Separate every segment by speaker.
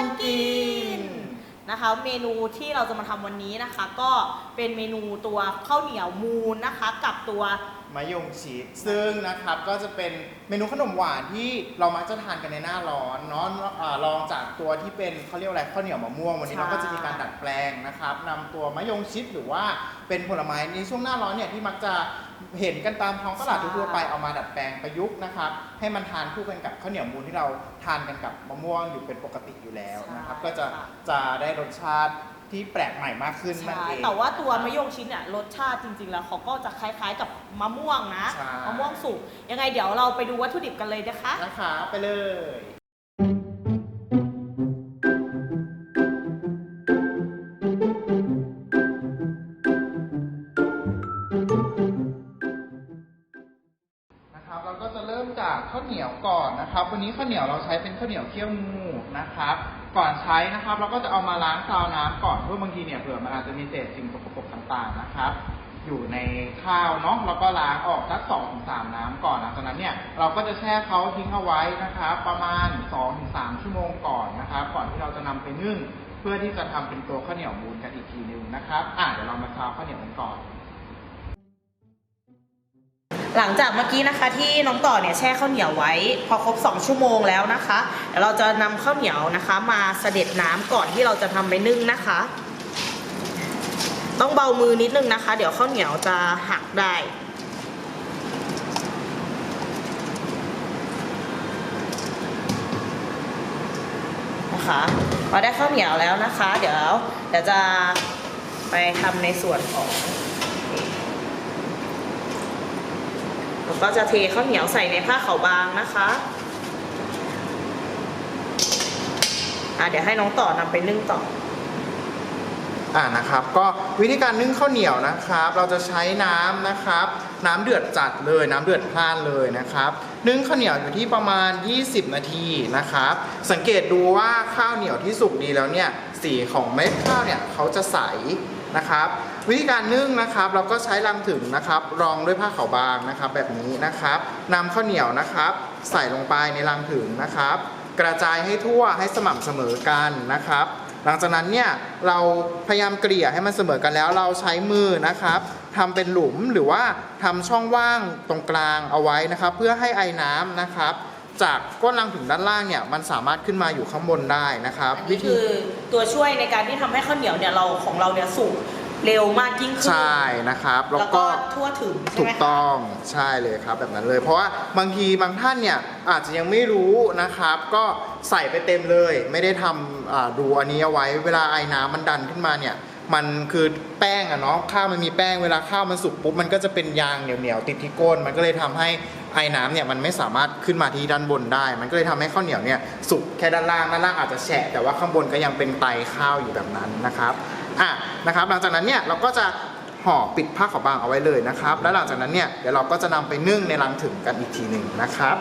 Speaker 1: สองต่อชวนกินนะคะ เมนูที่เราจะมาทำวันนี้นะคะ ก็เป็นเมนูตัวข้าวเหนียวมูนนะคะ กับตัว
Speaker 2: มะยงชิดซึ่งนะครับก็จะเป็นเมนูขนมหวานที่เรามักจะทานกันในหน้าร้อนเนาะอ่าลองจากตัวที่เป็นเขาเรียกว่าอะไรข้าวเหนียวมะม่วงวันนี้
Speaker 1: ใช่
Speaker 2: เราก็จะมีการดัดแปลงนะครับนำตัวมะยงชิดหรือว่าเป็นผลไม้ในช่วงหน้าร้อนเนี่ยที่มักจะ เห็นกันตามท้องตลาดทั่วๆไปเอามาดัดแปลงประยุกต์นะครับ ให้มันทานคู่กันกับข้าวเหนียวมูนที่เราทานกันกับมะม่วงอยู่เป็นปกติอยู่แล้วนะครับ ก็จะจะได้รสชาติที่แปลกใหม่มากขึ้นนั่น
Speaker 1: ใช่
Speaker 2: เอง
Speaker 1: แต่ว่าตัวมะยงชิดเนี่ยรสชาติจริง ๆ แล้วเขาก็จะคล้ายๆกับมะม่วงนะ
Speaker 2: ใช่
Speaker 1: มะม่วงสุกยังไงเดี๋ยวเราไปดูวัตถุดิบกันเลยนะคะ
Speaker 2: นะคะไปเลย เหนียวก่อนนะครับ วันนี้ข้าวเหนียวเราใช้เป็นข้าวเหนียวเคี่ยวงูนะครับ ก่อนใช้นะครับ เราก็จะเอามาล้างซาวน้ำก่อนเพราะบางทีเนี่ยเผื่อมันอาจจะมีเศษสิ่งสกปรกต่างๆนะครับ อยู่ในข้าวเนาะแล้วก็ล้างออกสักสองถึงสามน้ำก่อนหลังจากนั้นเนี่ยเราก็จะแช่เขาทิ้งเอาไว้นะครับ ประมาณ2อถึงสชั่วโมงก่อนนะครับ ก่อนที่เราจะนำไปนึ่งเพื่อที่จะทำเป็นตัวข้าวเหนียวมูนกันอีกทีนึงนะครับ อะเดี๋ยวเรามาซาวข้าวเหนียวกันก่อน
Speaker 1: หลังจากเมื่อกี้นะคะที่น้องต่อเนี่ยแช่ข้าวเหนียวไว้ พอครบ 2 ชั่วโมงแล้วนะคะเดี๋ยวเราจะนำข้าวเหนียวนะคะ มาเสด็จน้ำก่อนที่เราจะทำไปนึ่งนะคะ ต้องเบามือนิดนึงนะคะ เดี๋ยวข้าวเหนียวจะหักได้นะคะพอได้ข้าวเหนียวแล้วนะคะ เดี๋ยวเดี๋ยวจะไปทำในส่วนของ แล้ว ก็จะเทข้าวเหนียวใส่ในผ้าขาวบางนะคะอะเดี๋ยวให้น้องต่อนำไปนึ่งต่อ
Speaker 2: อ่านะครับก็วิธีการนึ่งข้าวเหนียวนะครับ เราจะใช้น้ำนะครับ น้ำเดือดจัดเลยน้ำเดือดพล่านเลยนะครับ นึ่งข้าวเหนียวอยู่ที่ประมาณ 20 นาทีนะครับ สังเกตดูว่าข้าวเหนียวที่สุกดีแล้วเนี่ยสีของเม็ดข้าวเนี่ยเขาจะใสนะครับ วิธีการนึ่งนะครับ เราก็ใช้ลังถึงนะครับ รองด้วยผ้าขาวบางนะครับ แบบนี้นะครับนำข้าวเหนียวนะครับ ใส่ลงไปในลังถึงนะครับ กระจายให้ทั่วให้สม่ำเสมอกันนะครับ หลังจากนั้นเนี่ยเราพยายามเกลี่ยให้มันเสมอกันแล้ว เราใช้มือนะครับทำเป็นหลุมหรือว่าทำช่องว่างตรงกลางเอาไว้นะครับ เพื่อให้ไอ้น้ำนะครับจากก้นลังถึงด้านล่างเนี่ยมันสามารถขึ้นมาอยู่ข้างบนได้นะครับ
Speaker 1: อันนี้คือตัวช่วยในการที่ทำให้ข้าวเหนียวเนี่ยเราของเราเนี่ยสุก เร็วมากยิ่งขึ้น
Speaker 2: ใช่นะครับแล้ว
Speaker 1: แล้วก็
Speaker 2: ก็
Speaker 1: ทั่วถึงใช่
Speaker 2: ถู
Speaker 1: ไหม
Speaker 2: ก
Speaker 1: คะ
Speaker 2: ต้องใช่เลยครับแบบนั้นเลย เพราะว่าบางทีบางท่านเนี่ยอาจจะยังไม่รู้นะครับ ก็ใส่ไปเต็มเลย ไม่ได้ทำอ่าดูอันนี้เอาไว้เวลาไอ้น้ำมันดันขึ้นมาเนี่ยมันคือแป้งอะเนาะข้าวมันมีแป้งเวลาข้าวมันสุกปุ๊บมันก็จะเป็นยางเหนียวๆติดที่ก้น มันก็เลยทำให้ไอ้น้ำเนี่ยมันไม่สามารถขึ้นมาที่ด้านบนได้ มันก็เลยทำให้ข้าวเหนียวเนี่ยสุกแค่ด้านล่างด้านล่างอาจจะแฉะแต่ว่าข้างบนก็ยังเป็นไตข้าวอยู่แบบนั้นนะครับ อะนะครับ หลังจากนั้นเนี่ยเราก็จะห่อปิดผ้าขาวบางเอาไว้เลยนะครับ แล้วหลังจากนั้นเนี่ยเดี๋ยวเราก็จะนำไปนึ่งในรังถึงกันอีกทีหนึ่งนะครับ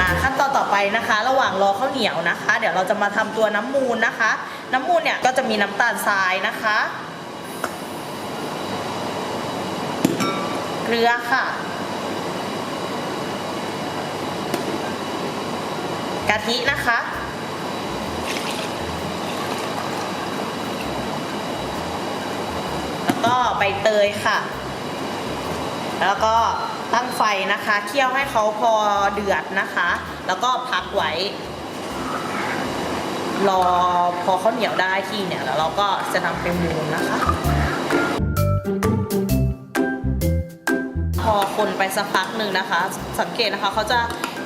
Speaker 1: อ่าขั้นตอนต่อไปนะคะระหว่างรอข้าวเหนียวนะคะ เดี๋ยวเราจะมาทำตัวน้ำมูลนะคะ น้ำมูลเนี่ยก็จะมีน้ำตาลทรายนะคะ เกลือค่ะ กะทินะคะ แล้วก็ใบเตยค่ะ แล้วก็ตั้งไฟนะคะเคี่ยวให้เขาพอเดือดนะคะ แล้วก็พักไว้รอพอข้าวเหนียวได้ที่เนี่ยแล้วเราก็จะนำไปมูนนะคะ พอคนไปสักพักหนึ่งนะคะ สังเกตนะคะเขาจะ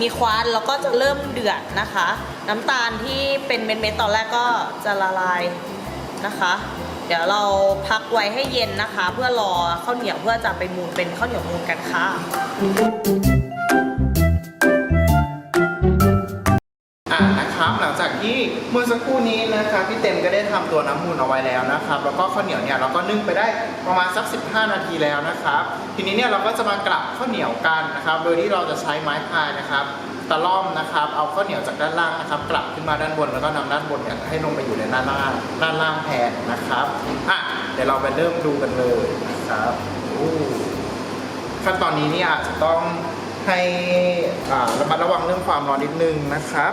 Speaker 1: มีควันแล้วก็จะเริ่มเดือดนะคะ น้ำตาลที่เป็นเม็ดๆตอนแรกก็จะละลายนะคะ เดี๋ยวเราพักไว้ให้เย็นนะคะ เพื่อรอข้าวเหนียวเพื่อจะไปมูนเป็นข้าวเหนียวมูนกันค่ะ
Speaker 2: ที่เมื่อสักครู่นี้นะครับพี่เต็มก็ได้ทำตัวน้ำมูลเอาไว้แล้วนะครับ แล้วก็ข้าวเหนียวเนี่ยเราก็นึ่งไปได้ประมาณสัก 15 นาทีแล้วนะครับ ทีนี้เนี่ยเราก็จะมากลับข้าวเหนียวกันนะครับ โดยที่เราจะใช้ไม้พายนะครับตะล่อมนะครับ เอาข้าวเหนียวจากด้านล่างนะครับ กลับขึ้นมาด้านบนแล้วก็นำด้านบนเนี่ยให้ลงไปอยู่ในด้านล่างด้านล่างแทนนะครับอะเดี๋ยวเราไปเริ่มดูกันเลยนะครับขั้นตอนนี้เนี่ยอาจจะต้องให้อ่าระมัดระวังเรื่องความร้อนนิดนึงนะครับ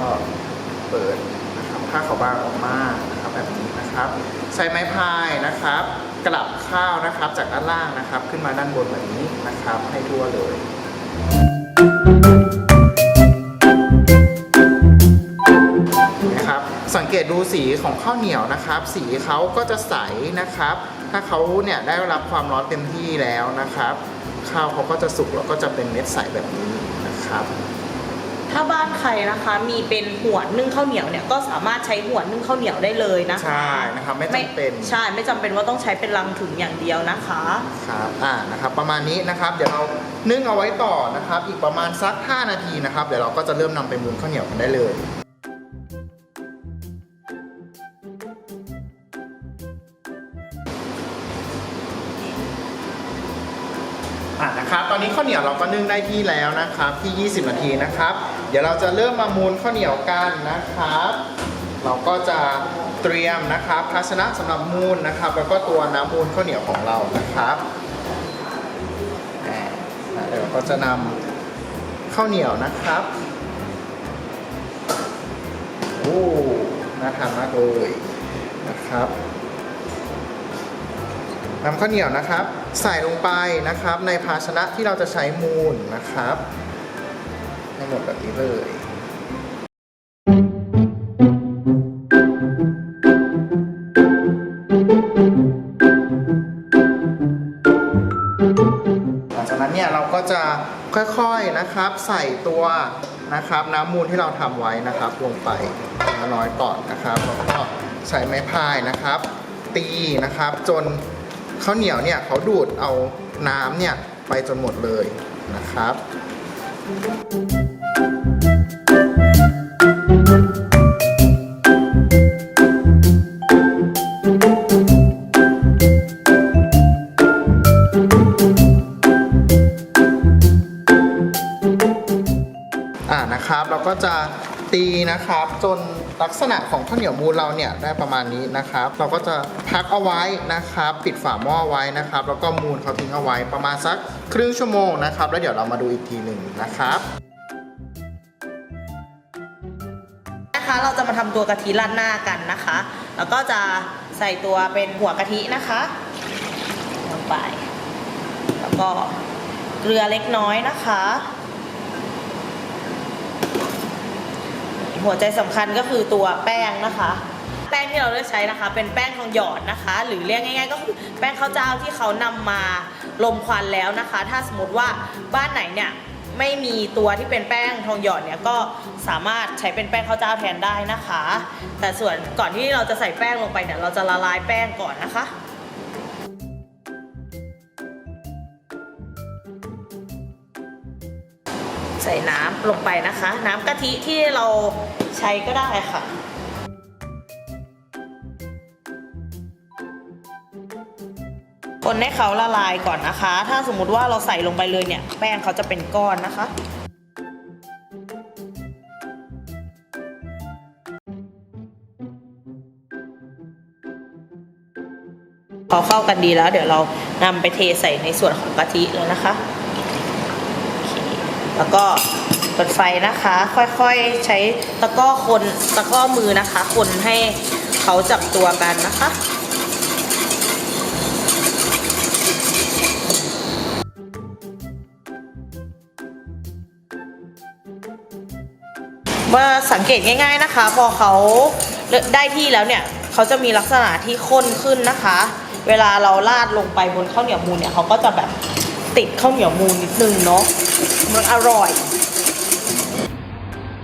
Speaker 2: ก็เปิดนะครับผ้าขาวบางออกมานะครับแบบนี้นะครับ ใช้ไม้พายนะครับ กลับข้าวนะครับจากด้านล่างนะครับ ขึ้นมาด้านบนแบบนี้นะครับ ให้ทั่วเลยนะครับสังเกตดูสีของข้าวเหนียวนะครับ สีเขาก็จะใสนะครับ ถ้าเขาเนี่ยได้รับความร้อนเต็มที่แล้วนะครับ ข้าวเขาก็จะสุกแล้วก็จะเป็นเม็ดใสแบบนี้นะครับ
Speaker 1: ถ้าบ้านใครนะคะ มีเป็นหัวนึ่งข้าวเหนียวเนี่ยก็สามารถใช้หัวนึ่งข้าวเหนียวได้เลยนะคะ
Speaker 2: ใช่นะครับไม่จำเป็น
Speaker 1: ใช่ไม่จำเป็นว่าต้องใช้เป็นลังถึงอย่างเดียวนะคะ
Speaker 2: ครับอ่านะครับประมาณนี้นะครับเดี๋ยวเรานึ่งเอาไว้ต่อนะครับ อีกประมาณสัก 5 นาทีนะครับเดี๋ยวเราก็จะเริ่มนำไปมูนข้าวเหนียวกันได้เลยอะนะครับตอนนี้ข้าวเหนียวเราก็นึ่งได้ที่แล้วนะครับที่ 20 นาทีนะครับ เดี๋ยวเราจะเริ่มมามูนข้าวเหนียวกันนะครับ เราก็จะเตรียมนะครับภาชนะสำหรับมูนนะครับ แล้วก็ตัวน้ำมูนข้าวเหนียวของเรานะครับเดี๋ยวก็จะนำข้าวเหนียวนะครับโอ้น่าทานมากเลยนะครับนำข้าวเหนียวนะครับ ใส่ลงไปนะครับ ในภาชนะที่เราจะใช้มูลนะครับ ให้หมดแบบนี้เลยหลังจากนั้นเนี่ยเราก็จะค่อยๆนะครับใส่ตัวนะครับน้ำมูลที่เราทำไว้นะครับลงไปน้อยๆก่อนนะครับแล้วก็ใส่ไม้พายนะครับ ตีนะครับ จนข้าวเหนียวเนี่ยเขาดูดเอาน้ำเนี่ยไปจนหมดเลยนะครับอ่า นะครับ เราก็จะตีนะครับ จนลักษณะของข้าวเหนียวมูลเราเนี่ยได้ประมาณนี้นะครับ เราก็จะพักเอาไว้นะครับ ปิดฝาหม้อไว้นะครับ แล้วก็มูลเขาทิ้งเอาไว้ประมาณสักครึ่งชั่วโมงนะครับ แล้วเดี๋ยวเรามาดูอีกทีหนึ่งนะครับ
Speaker 1: นะคะเราจะมาทำตัวกะทิราดหน้ากันนะคะ แล้วก็จะใส่ตัวเป็นหัวกะทินะคะลงไป แล้วก็เกลือเล็กน้อยนะคะ หัวใจสำคัญก็คือตัวแป้งนะคะ แป้งที่เราเลือกใช้นะคะ เป็นแป้งทองหยอดนะคะ หรือเรียกง่าย ๆ ก็คือแป้งข้าวเจ้าที่เขานำมาลมควันแล้วนะคะ ถ้าสมมติว่าบ้านไหนเนี่ยไม่มีตัวที่เป็นแป้งทองหยอดเนี่ยก็สามารถใช้เป็นแป้งข้าวเจ้าแทนได้นะคะ แต่ส่วนก่อนที่เราจะใส่แป้งลงไปเนี่ยเราจะละลายแป้งก่อนนะคะ ใส่น้ำลงไปนะคะ น้ำกะทิที่เราใช้ก็ได้ค่ะคนให้เขาละลายก่อนนะคะ ถ้าสมมุติว่าเราใส่ลงไปเลยเนี่ย แป้งเขาจะเป็นก้อนนะคะ พอเข้ากันดีแล้ว เดี๋ยวเรานำไปเทใส่ในส่วนของกะทิเลยนะคะ แล้วก็เปิดไฟนะคะ ค่อยๆใช้ตะก้อคนตะก้อมือนะคะ คนให้เขาจับตัวกันนะคะว่าสังเกตง่าย ๆนะคะ พอเขาได้ที่แล้วเนี่ยเขาจะมีลักษณะที่ข้นขึ้นนะคะ เวลาเราราดลงไปบนข้าวเหนียวมูลเนี่ยเขาก็จะแบบติดข้าวเหนียวมูลนิดนึงเนาะ มันอร่อย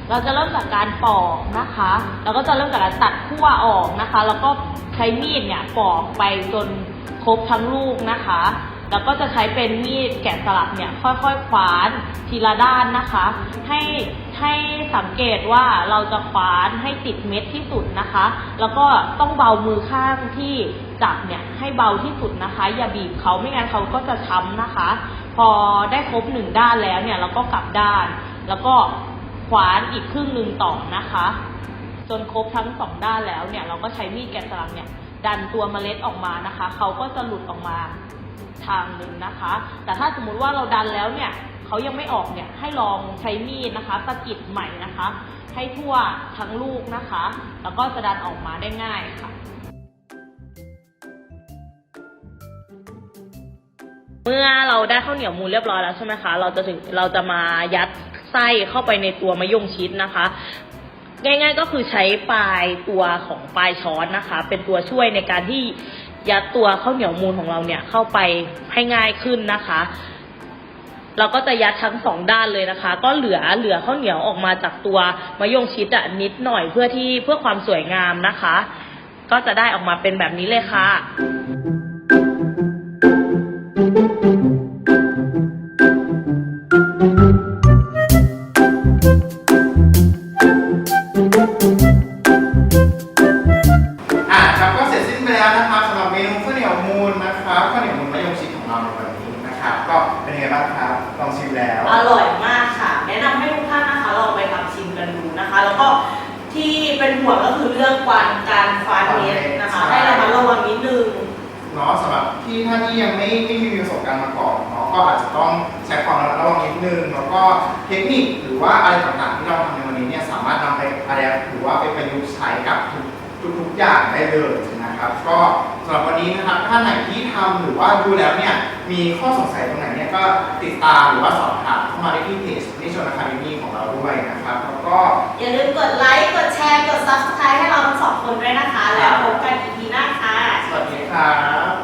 Speaker 1: เราจะเริ่มจากการปอกนะคะแล้วก็จะเริ่มจากการตัดขั้วออกนะคะ แล้วก็ใช้มีดเนี่ยปอกไปจนครบทั้งลูกนะคะ แล้วก็จะใช้เป็นมีดแกะสลักเนี่ยค่อยๆคว้านทีละด้านนะคะ ให้ให้สังเกตว่าเราจะคว้านให้ติดเม็ดที่สุดนะคะ แล้วก็ต้องเบามือข้างที่จับเนี่ยให้เบาที่สุดนะคะ อย่าบีบเขาไม่งั้นเขาก็จะช้ำนะคะ พอได้ครบหนึ่งด้านแล้วเนี่ยเราก็กลับด้าน แล้วก็ขวานอีกครึ่งหนึ่งต่อนะคะ จนครบทั้งสองด้านแล้วเนี่ย เราก็ใช้มีดแกะสลักเนี่ย ดันตัวเมล็ดออกมานะคะ เขาก็จะหลุดออกมาทางหนึ่งนะคะ แต่ถ้าสมมุติว่าเราดันแล้วเนี่ยเขายังไม่ออกเนี่ยให้ลองใช้มีดนะคะสะกิดใหม่นะคะ ให้ทั่วทั้งลูกนะคะ แล้วก็จะดันออกมาได้ง่ายค่ะ เมื่อเราได้ข้าวเหนียวมูลเรียบร้อยแล้วใช่ไหมคะ เราจะถึงเราจะมายัดไส้เข้าไปในตัวมะยงชิดนะคะ ง่ายๆก็คือใช้ปลายตัวของปลายช้อนนะคะ เป็นตัวช่วยในการที่ยัดตัวข้าวเหนียวมูลของเราเนี่ยเข้าไปให้ง่ายขึ้นนะคะ เราก็จะยัดทั้งสองด้านเลยนะคะ ก็เหลือเหลือข้าวเหนียวออกมาจากตัวมะยงชิดอะนิดหน่อยเพื่อที่เพื่อความสวยงามนะคะ ก็จะได้ออกมาเป็นแบบนี้เลยค่ะ
Speaker 2: อะ
Speaker 1: แล้วก็ที่เป็นห่วงก็คือเรื่องกวนการฟาดเม็ดนะคะ
Speaker 2: ใช่
Speaker 1: ให้ระมัดระวังนิดนึง
Speaker 2: เนาะสำหรับที่ท่านที่ยังไม่ไม่มีประสบการณ์มาก่อนเนาะก็อาจจะต้องใช้ความระมัดระวังนิดนึงแล้วก็เทคนิคหรือว่าอะไรต่างๆที่เราทำในวันนี้เนี่ยสามารถนำไปอะไรหรือว่าไปประยุกต์ใช้กับทุกทุกๆอย่างได้เลยนะครับ ก็สำหรับวันนี้นะครับ ท่านไหนที่ทำหรือว่าดูแล้วเนี่ยมีข้อสงสัยตรงไหนเนี่ยก็ติดตามหรือว่าสอบถามเข้ามาได้ที่เพจนิชนอะคาเดมี่ของเราด้วยนะครับแล้วก็
Speaker 1: อย่าลืมกดไลค์ กดแชร์ กด subscribe ให้เราทั้งสองคนด้วยนะคะ แล้วพบกันอีพีหน้าค่ะ
Speaker 2: สวัสดีครับ